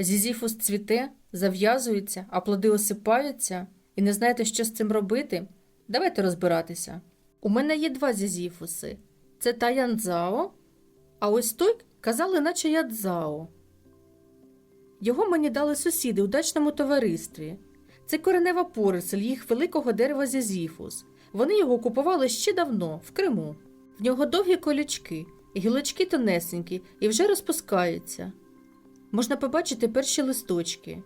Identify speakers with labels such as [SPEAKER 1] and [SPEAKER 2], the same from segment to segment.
[SPEAKER 1] Зізіфус цвіте, зав'язується, а плоди осипаються, і не знаєте, що з цим робити? Давайте розбиратися. У мене є два зізіфуси. Це Таянцзао, а ось той казали, наче ядзао. Його мені дали сусіди у дачному товаристві. Це коренева поросль їх великого дерева зізіфус. Вони його купували ще давно, в Криму. В нього довгі колючки, гілочки тонесенькі і вже розпускаються. Можна побачити перші листочки.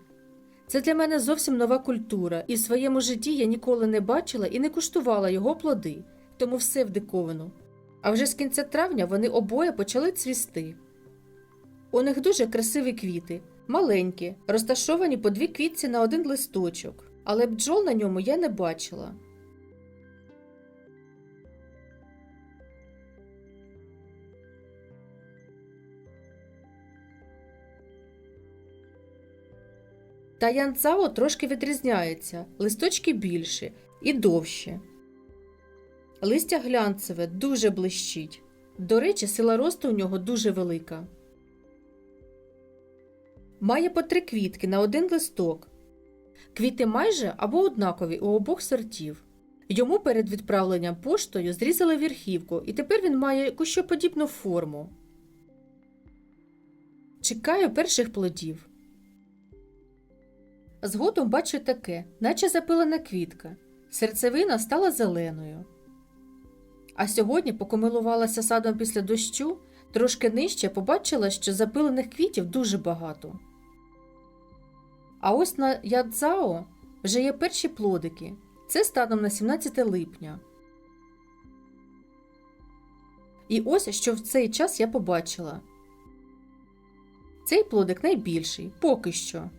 [SPEAKER 1] Це для мене зовсім нова культура, і в своєму житті я ніколи не бачила і не куштувала його плоди, тому все в диковину. А вже з кінця травня вони обоє почали цвісти. У них дуже красиві квіти, маленькі, розташовані по дві квітці на один листочок, але бджол на ньому я не бачила. Та янцао трошки відрізняється, листочки більші і довші. Листя глянцеве дуже блищить. До речі, сила росту у нього дуже велика. Має по три квітки на один листок. Квіти майже або однакові у обох сортів. Йому перед відправленням поштою зрізали верхівку, і тепер він має кущоподібну форму. Чекаю перших плодів. Згодом бачу таке, наче запилена квітка. Серцевина стала зеленою. А сьогодні, поки милувалася садом після дощу, трошки нижче побачила, що запилених квітів дуже багато. А ось на Ядзао вже є перші плодики. Це станом на 17 липня. І ось що в цей час я побачила. Цей плодик найбільший, поки що.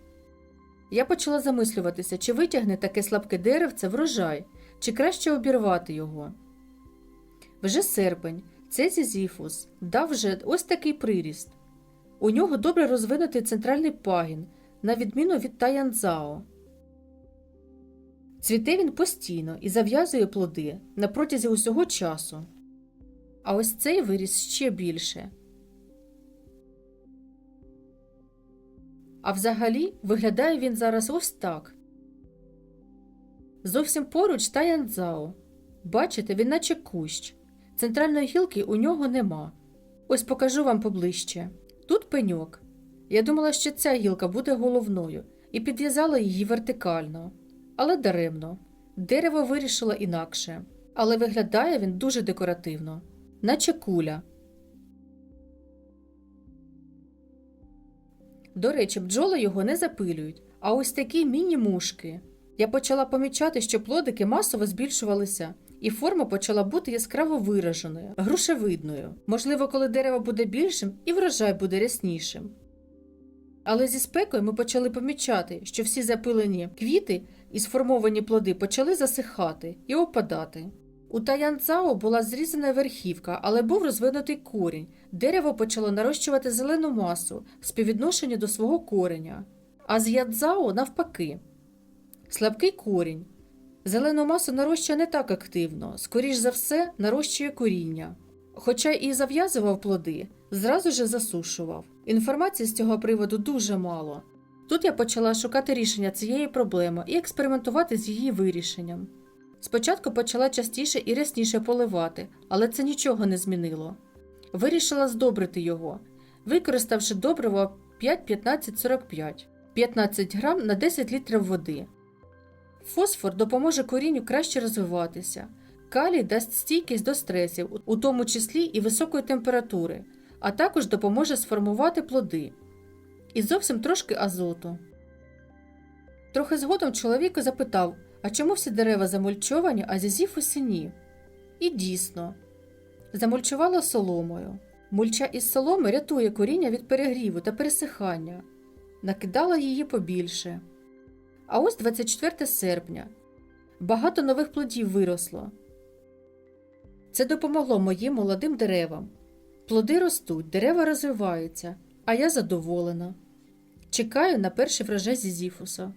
[SPEAKER 1] Я почала замислюватися, чи витягне таке слабке деревце врожай, чи краще обірвати його. Вже серпень, це зізіфус дав вже ось такий приріст. У нього добре розвинутий центральний пагін, на відміну від Таянцао. Цвіте він постійно і зав'язує плоди на протязі усього часу. А ось цей виріс ще більше. А взагалі виглядає він зараз ось так. Зовсім поруч Таянцао. Бачите, він наче кущ. Центральної гілки у нього нема. Ось покажу вам поближче. Тут пеньок. Я думала, що ця гілка буде головною, і підв'язала її вертикально. Але даремно. Дерево вирішило інакше. Але виглядає він дуже декоративно, наче куля. До речі, бджоли його не запилюють, а ось такі міні-мушки. Я почала помічати, що плодики масово збільшувалися, і форма почала бути яскраво вираженою, грушевидною. Можливо, коли дерево буде більшим, і врожай буде ряснішим. Але зі спекою ми почали помічати, що всі запилені квіти і сформовані плоди почали засихати і опадати. У Таянцао була зрізана верхівка, але був розвинутий корінь. Дерево почало нарощувати зелену масу в співвідношенні до свого кореня. А з ядзао навпаки. Слабкий корінь. Зелену масу нарощує не так активно, скоріш за все, нарощує коріння. Хоча і зав'язував плоди, зразу же засушував. Інформації з цього приводу дуже мало. Тут я почала шукати рішення цієї проблеми і експериментувати з її вирішенням. Спочатку почала частіше і рясніше поливати, але це нічого не змінило. Вирішила здобрити його, використавши добриво 5-15-45 15 грам на 10 літрів води. Фосфор допоможе корінню краще розвиватися. Калій дасть стійкість до стресів, у тому числі і високої температури, а також допоможе сформувати плоди. І зовсім трошки азоту. Трохи згодом чоловік запитав, а чому всі дерева замульчовані, а зізіфуси ні? І дійсно, замульчувала соломою. Мульча із соломи рятує коріння від перегріву та пересихання. Накидала її побільше. А ось 24 серпня. Багато нових плодів виросло. Це допомогло моїм молодим деревам. Плоди ростуть, дерева розвиваються, а я задоволена. Чекаю на перший врожай зізіфуса.